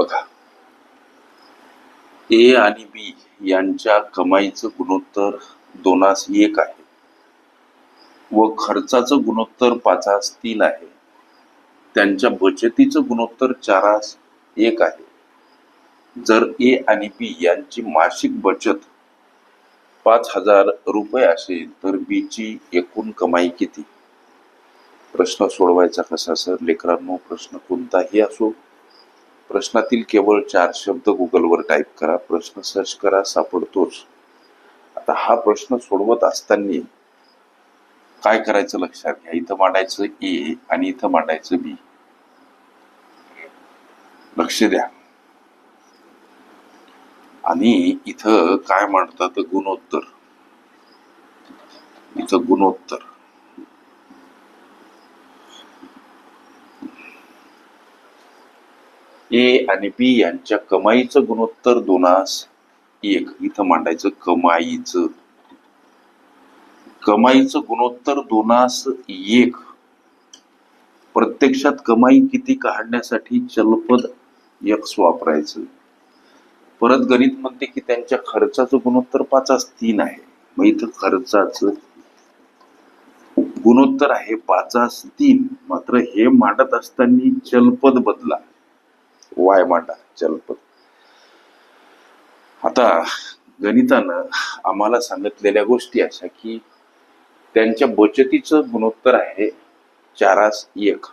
बघा. ए आणि बी यांच्या कमाईचं गुणोत्तर दोनास एक आहे. व खर्चाचं गुणोत्तर पाचास तीन आहे. त्यांच्या बचतीचं गुणोत्तर चारास एक आहे. जर ए आणि बी यांची मासिक बचत पाच हजार रुपये असेल तर बी ची एकूण कमाई किती? प्रश्न सोडवायचा कसा सर? लेकरांनो प्रश्न कोणताही असो प्रश्नातील केवळ चार शब्द गुगलवर टाईप करा प्रश्न सर्च करा सापडतोच. आता हा प्रश्न सोडवत असताना काय करायचं लक्षात घ्या? इथं मांडायचं ए आणि इथं मांडायचं बी. लक्ष द्या. आणि इथं काय मांडतात? गुणोत्तर. इथं गुणोत्तर. ए आणि बी यांच्या कमाईचं गुणोत्तर दोनास एक. इथं मांडायचं कमाईचं. कमाईचं गुणोत्तर दोनास एक. प्रत्यक्षात कमाई किती काढण्यासाठी चलपद यक्स वापरायचं. परत गणित म्हणते की त्यांच्या खर्चाचं गुणोत्तर पाचास तीन आहे. मग इथं खर्चाचं गुणोत्तर आहे पाचास तीन. मात्र हे मांडत असताना चलपद बदला. वाय मांडा आता गणितानं आम्हाला सांगितलेल्या गोष्टी अशा की त्यांच्या बचतीचं गुणोत्तर आहे चारास एक.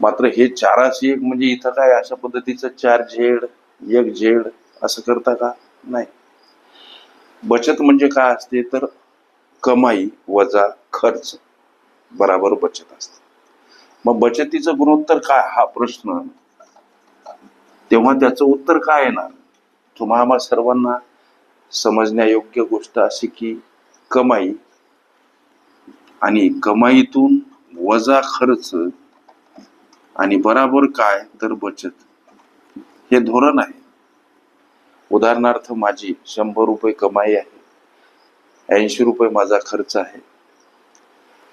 मात्र हे चारास एक म्हणजे इथं काय अशा पद्धतीचं चार झेड एक झेड असं करता का? नाही. बचत म्हणजे काय असते? तर कमाई वजा खर्च. बराबर बचत असते. मग बचतीचं गुणोत्तर काय? हा प्रश्न तेव्हा त्याचं उत्तर काय येणार? तुम्हा आम्हा सर्वांना समजण्यायोग्य गोष्ट अशी की कमाई आणि कमाईतून वजा खर्च आणि बराबर काय तर बचत हे धोरण आहे. उदाहरणार्थ माझी शंभर रुपये कमाई आहे ऐंशी रुपये माझा खर्च आहे.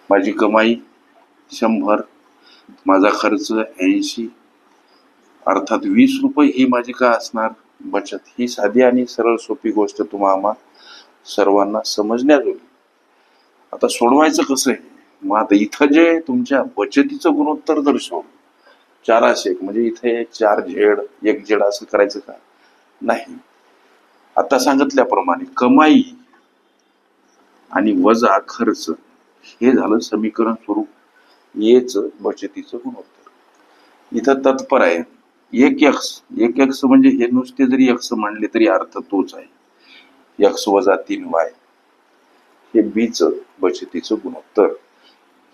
माझी कमाई शंभर माझा खर्च ऐंशी अर्थात वीस रुपये ही माझी का असणार? बचत. ही साधी आणि सरळ सोपी गोष्ट तुम्हा सर्वांना सर्वांना समजण्याजोगी. आता सोडवायचं कसं आहे? मग आता इथं जे तुमच्या बचतीचं गुणोत्तर दर्शव चाराशे एक म्हणजे इथे चार झेड एक झेड असं करायचं का? नाही. आता सांगितल्याप्रमाणे कमाई आणि वजा खर्च हे झालं समीकरण स्वरूप. येच बचतीचं गुणोत्तर. इथं तत्पर आहे. एक यक्ष एक यक्ष म्हणजे हे नुसते जरी यक्ष म्हणले तरी अर्थ तोच आहे. यक्ष वजा तीन वाय हे बीच बचतीचं गुणोत्तर.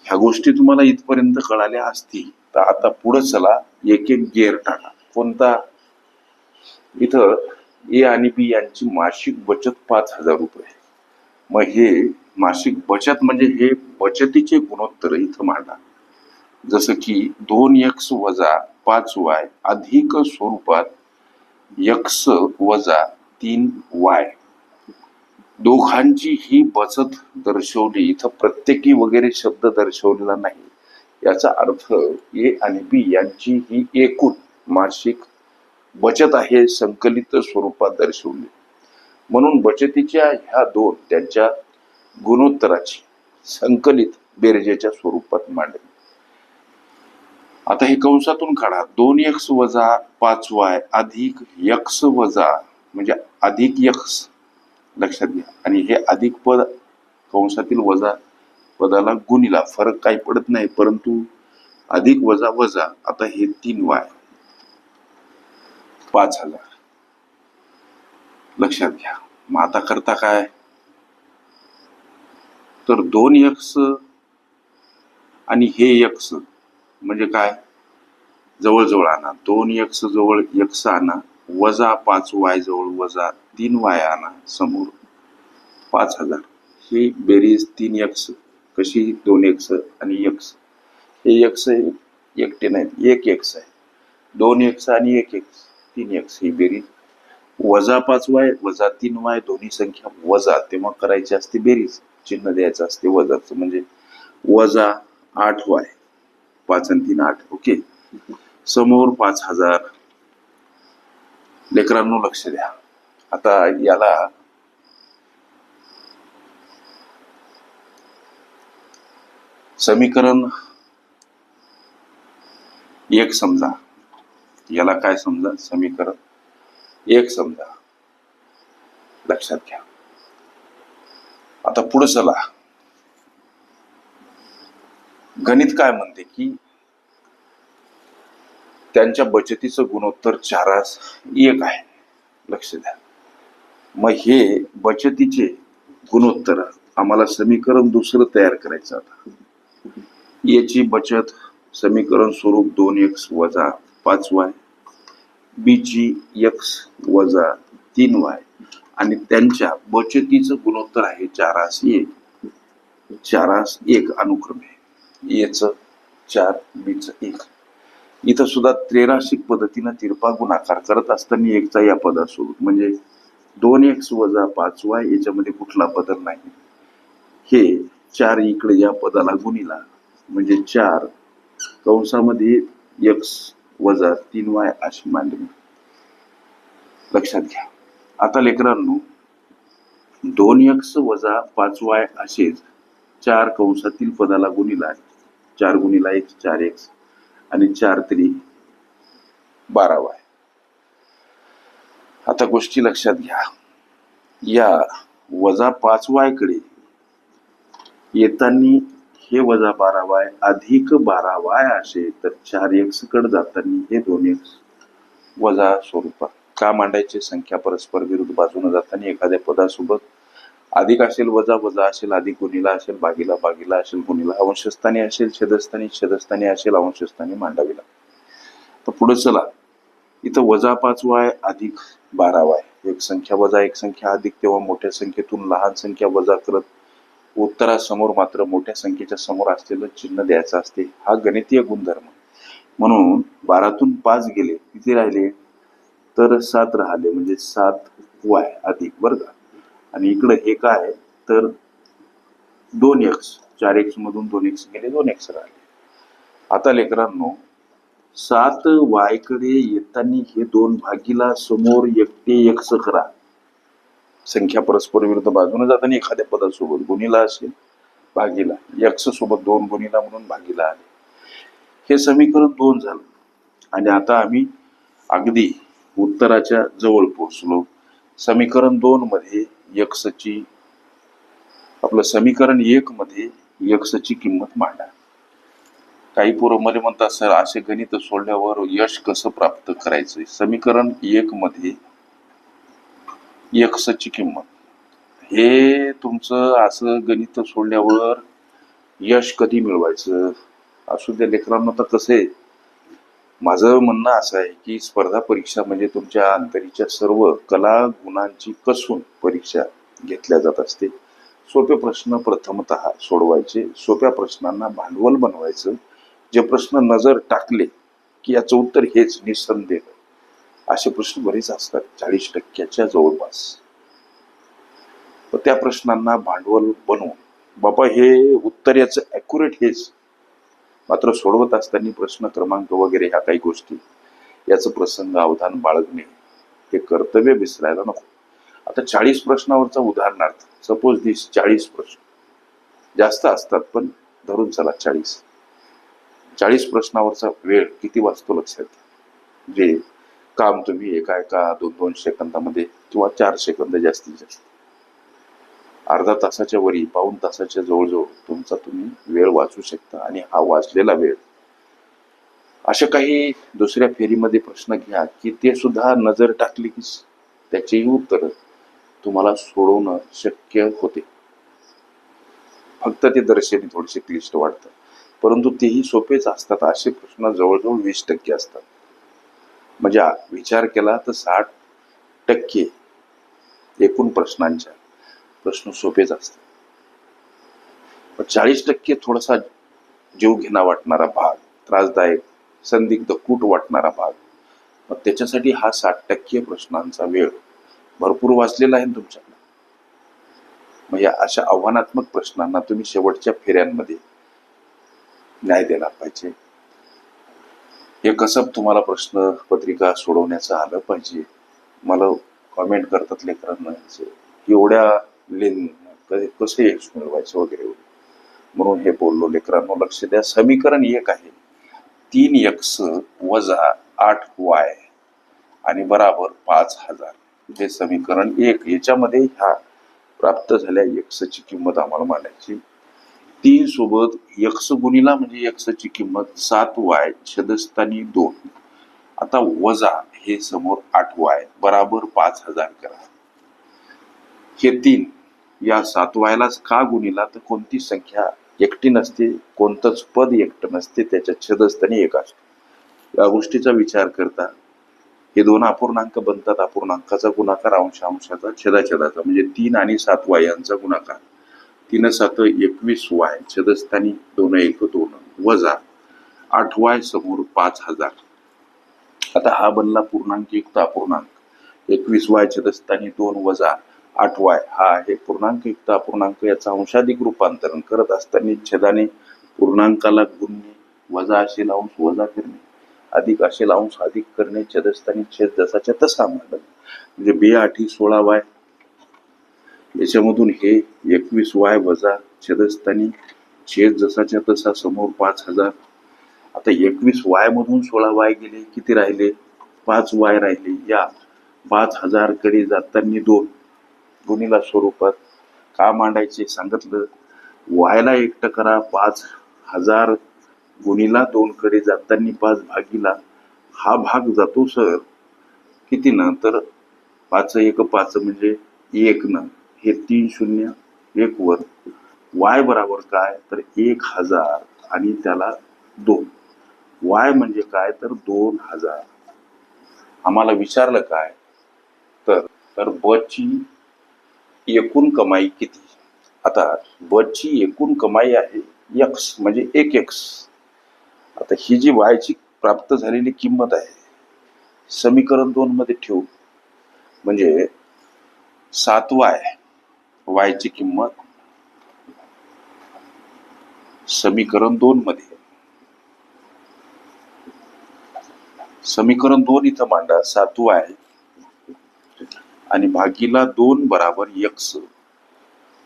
ह्या गोष्टी तुम्हाला इथपर्यंत कळाल्या असतील. तर आता पुढे चला एक एक गेअर टाका. कोणता? इथं ए आणि बी यांची मासिक बचत पाच हजार रुपये. मग हे मासिक बचत म्हणजे हे बचतीचे गुणोत्तर इथं मांडा. जसं की दोन यक्स वजा पाच वाय अधिक स्वरूपात यक्स वजा तीन वाय. दोघांची ही बचत दर्शवली. इथं प्रत्येकी वगैरे शब्द दर्शवलेला नाही. याचा अर्थ ए आणि बी यांची ही एकूण मासिक बचत आहे संकलित स्वरूपात दर्शवली. म्हणून बचतीच्या ह्या दोन त्यांच्या गुणोत्तराची संकलित बेरजेच्या स्वरूपात मांडली. आता हे कंसातून काढा. दोन यक्स वजा पाच वाय अधिक यक्स वजा म्हणजे अधिक यक्स लक्षात घ्या. आणि हे अधिक पद कंसातील वजा पदाला गुणिला. फरक काही पडत नाही परंतु अधिक वजा वजा. आता हे तीन वाय पाच हजार लक्षात घ्या. मग आता करता काय? तर दोन यक्स आणि हे यक्स म्हणजे काय? जवळजवळ आणा. दोन एक्स जवळ एक्स आणा. वजा पाच वाय जवळ वजा तीन वाय आणा समोर. पाच हजार. ही बेरीज तीन यक्ष कशी? दोन एक्स आणि एक्स हे यक्स एकटे नाहीत. एक एक्स आहे. दोन एक्स आणि एक एक्स तीन एक्स ही बेरीज. वजा पाच वाय वजा तीन वाय दोन्ही संख्या वजा. तेव्हा करायची असते बेरीज. चिन्ह द्यायचं असते वजाचं. म्हणजे वजा आठ वाय पाच आणि तीन आठ ओके? समोर पाच हजार. लेकरांनो लक्ष द्या. आता याला समीकरण एक समजा. याला काय समजा? समीकरण एक समजा. लक्षात घ्या. आता पुढे चला. गणित काय म्हणते की त्यांच्या बचतीचं गुणोत्तर चारास एक आहे. लक्ष द्या. मग हे बचतीचे गुणोत्तर आम्हाला समीकरण दुसरं तयार करायचं आता. याची बचत समीकरण स्वरूप दोन एक्स वजा पाच वाय बीची एक्स वजा तीन वाय आणि त्यांच्या बचतीचं गुणोत्तर आहे चारास एक. चारास एक अनुक्रमे. याचं चार बीच एक. इथं सुद्धा त्रेराशिक पद्धतीनं तिरपा गुणाकार करत असताना एकचा या पदासोबत. म्हणजे दोन एक्स वजा पाच वाय याच्यामध्ये कुठला बदल नाही. हे चार इकडे या पदाला गुणिला. म्हणजे चार कंसामध्ये एक्स वजा तीन वाय अशी मांडणी. लक्षात घ्या. आता लेकरांनो दोन एक्स वजा पाच वाय असेच चार कंसातील पदाला गुणिला चार गुणीला एक चार एक्स आणि चार तरी बारा वाय. आता गोष्टी लक्षात घ्या. या वजा पाच वायकडे येताना हे वजा बारा वाय अधिक बारा वाय असे तर चार एक्सकडे जाताना हे दोन एक्स वजा स्वरूपात. का मांडायचे? संख्या परस्पर विरुद्ध बाजूने जाताना एखाद्या पदासोबत अधिक असेल वजा वजा असेल अधिक गुणीला असेल भागीला भागीला असेल गुणीला अंशस्थानी असेल छेदस्थानी छेदस्थानी असेल अंशस्थानी मांडावी लागते तर पुढे चला. इथं वजा पाचवा आहे अधिक बारावा आहे एक संख्या वजा एक संख्या अधिक तेव्हा मोठ्या संख्येतून लहान संख्या वजा करत उत्तरासमोर मात्र मोठ्या संख्येच्या समोर असलेलं चिन्ह द्यायचं असते. हा गणितीय गुणधर्म. म्हणून बारातून पाच गेले किती राहिले? तर सात राहिले म्हणजे सात वाय अधिक वर्ग आणि इकडं हे काय तर दोन एक्स चार एक्स मधून दोन एक्स गेले दोन एक्स राहिले. आता लेकरांनो सात वायकडे येताना हे दोन भागीला समोर एकटे एक्स करा. संख्या परस्पर विरुद्ध बाजूने जाताना एखाद्या पदासोबत गुणीला असेल भागीला. एक्स सोबत दोन गुणीला म्हणून भागीला आले हे समीकरण दोन झालं. आणि आता आम्ही अगदी उत्तराच्या जवळ पोहोचलो. समीकरण दोन मध्ये यक्षची आपलं समीकरण एक मध्ये यक्षची किंमत मांडा. काही पोरं मला म्हणतात सर असे गणित सोडल्यावर यश कसं प्राप्त करायचं? समीकरण एक मध्ये यक्षची किंमत. हे तुमचं असं गणित सोडल्यावर यश कधी मिळवायचं? असू द्या लेकरांना तर कसं आहे? माझं म्हणणं असं आहे की स्पर्धा परीक्षा म्हणजे तुमच्या अंतरीच्या सर्व कला गुणांची कसून परीक्षा घेतल्या जात असते. सोपे प्रश्न प्रथमत सोडवायचे सोप्या प्रश्नांना भांडवल बनवायचं जे प्रश्न नजर टाकले की याचं उत्तर हेच निसंदेह. असे प्रश्न बरेच असतात चाळीस टक्क्याच्या जवळपास. त्या प्रश्नांना भांडवल बनवून बाबा हे उत्तर याचं अॅक्युरेट हेच मात्र सोडवत असताना प्रश्न क्रमांक वगैरे ह्या काही गोष्टी याचं प्रसंग अवधान बाळगणे हे कर्तव्य विसरायला नको. आता चाळीस प्रश्नावरचा उदाहरणार्थ सपोज दिस चाळीस प्रश्न. जास्त असतात पण धरून चला चाळीस. चाळीस प्रश्नावरचा वेळ किती वाचतो लक्षात? जे काम तुम्ही एका एका दोन दोन सेकंदामध्ये किंवा चार सेकंद जास्तीत जास्त. अर्धा तासाच्या वरी पाऊन तासाच्या जवळजवळ तुमचा तुम्ही वेळ वाचू शकता आणि हा वाचलेला वेळ. अशा काही दुसऱ्या फेरीमध्ये प्रश्न घ्या की ते सुद्धा नजर टाकली की त्याचेही उत्तर तुम्हाला सोडवणं शक्य होते. फक्त ते दर्शनी थोडेसे क्लिष्ट वाटतं. परंतु तेही सोपेच असतात. असे प्रश्न जवळजवळ वीस टक्के असतात. म्हणजे विचार केला तर साठ टक्के एकूण प्रश्नांच्या. प्रश्न सोपेच असतात चाळीस टक्के थोडासा जीव घेणा वाटणारा भाग त्रासदायक संदिग्ध कूट वाटणारा भाग मग त्याच्यासाठी हा साठ टक्के प्रश्नांचा वेळ भरपूर वाचलेला आहे तुमच्याकडे? मग या अशा आव्हानात्मक प्रश्नांना तुम्ही शेवटच्या फेऱ्यांमध्ये न्याय दिला पाहिजे. हे कसं तुम्हाला प्रश्न पत्रिका सोडवण्याचं आलं पाहिजे? मला कॉमेंट करतात लेकरांना. एवढ्या लेन कधी कसे यश मिळवायचं वगैरे? म्हणून हे बोललो लेकरांनो लक्ष द्या. समीकरण एक आहे. तीन एक्स वजा आठ वाय आणि बराबर पाच हजार. हे समीकरण एक. याच्यामध्ये ह्या प्राप्त झाल्या एक्सची किंमत आम्हाला मांडायची तीन सोबत एक्स गुणिला म्हणजे एक्सची किंमत सात वाय छदस्थानी दोन. आता वजा हे समोर आठ वाय बराबर पाच हजार करा. हे तीन. या सातवायलाच का गुणिला? तर कोणती संख्या एकटी नसते कोणतंच पद एकटं नसते त्याच्या छेदस्थानी एक असतो. या गोष्टीचा विचार करता हे दोन अपूर्णांक बनतात. अपूर्णांकाचा गुणाकार अंश अंशाचा छेदाछेदाचा म्हणजे तीन आणि सात वायांचा गुणाकार. तीन सात एकवीस वाय छेदस्थानी दोन एक दोन वजा आठ वाय समोर पाच हजार. आता हा बनला पूर्णांक युक्त अपूर्णांक. एकवीस वाय छेदस्थानी दोन वजा आठ वाय हा आहे पूर्णांक. युक्त अपूर्णांक याचा अंशाधिक रूपांतरण करत असताना छेदाने पूर्णांकाला गुणणे वजा असेल अंश वजा करणे. अधिक असेल अंश अधिक करणे छेदस्थानी छेद जसाच्या तसा मांडणे म्हणजे बे आठी सोळा वाय. याच्यामधून हे एकवीस वाय वजा छेदस्थानी छेद जसाच्या तसा समोर पाच हजार. आता एकवीस वाय मधून सोळा वाय गेले किती राहिले? पाच वाय राहिले. या पाच हजारकडे जाताना दोन. गुणिला स्वरूपात का मांडायचे सांगितलं? वायला एकटं करा पाच हजार गुणीला दोनकडे जाताना पाच भागीला. हा भाग जातो सर. किती ना? तर पाच एक पाच म्हणजे एक न? हे तीन शून्य एक वर. वाय बराबर काय? तर एक हजार आणि त्याला दोन. वाय म्हणजे काय? तर दोन हजार. आम्हाला विचारलं काय? तर तर बची एकूण कमाई किती? आता बची एकूण कमाई आहे एक्स म्हणजे एक एक्स आता ही जी वायची प्राप्त झालेली किंमत आहे समीकरण दोन मध्ये ठेवू. म्हणजे सात वाय वायची किंमत समीकरण दोन मध्ये. समीकरण दोन इथं मांडा सात वाय आणि भागीला दोन बराबर एक्स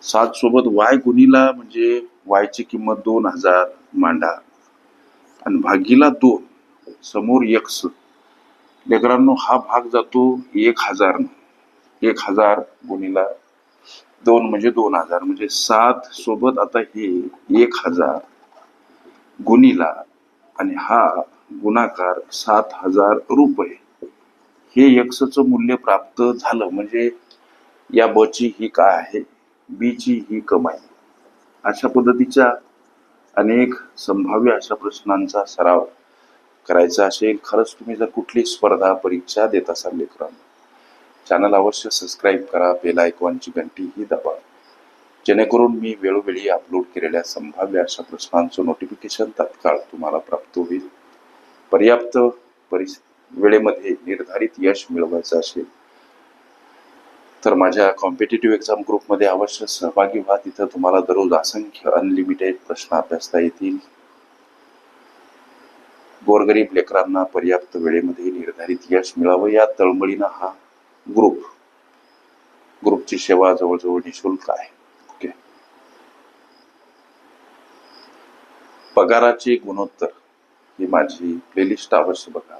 सात सोबत वाय गुणीला म्हणजे वायची किंमत दोन हजार मांडा. आणि भागीला दोन समोर एक्स लेकरांनो हा भाग जातो एक हजार एक हजार गुणीला दोन म्हणजे दोन हजार म्हणजे सात सोबत आता हे एक हजार गुणीला आणि हा गुणाकार सात हजार रुपये. हे एक्सचं मूल्य प्राप्त झालं म्हणजे या बची ही काय आहे? बीची ही कमाई. अशा पद्धतीच्या अनेक संभाव्य अशा प्रश्नांचा सराव करायचा असेल खरंच तुम्ही जर कुठली स्पर्धा परीक्षा देत असाल लेकरांना चॅनल अवश्य सबस्क्राईब करा बेल आयकॉनची घंटी ही दाबा. जेणेकरून मी वेळोवेळी अपलोड केलेल्या संभाव्य अशा प्रश्नांचं नोटिफिकेशन तात्काळ तुम्हाला प्राप्त होईल. पर्याप्त परिस्थिती वेळेमध्ये निर्धारित यश मिळवायचं असेल तर माझ्या कॉम्पिटेटिव्ह एक्झाम ग्रुपमध्ये अवश्य सहभागी व्हा. तिथं तुम्हाला दररोज असंख्य अनलिमिटेड प्रश्न अभ्यासता येतील. गोरगरीब लेकरांना पर्याप्त वेळेमध्ये निर्धारित यश मिळावं. या तळमळीनं हा ग्रुप ग्रुपची सेवा जवळजवळ निशुल्क आहे. ओके पगाराची गुणोत्तर ही माझी प्लेलिस्ट अवश्य बघा.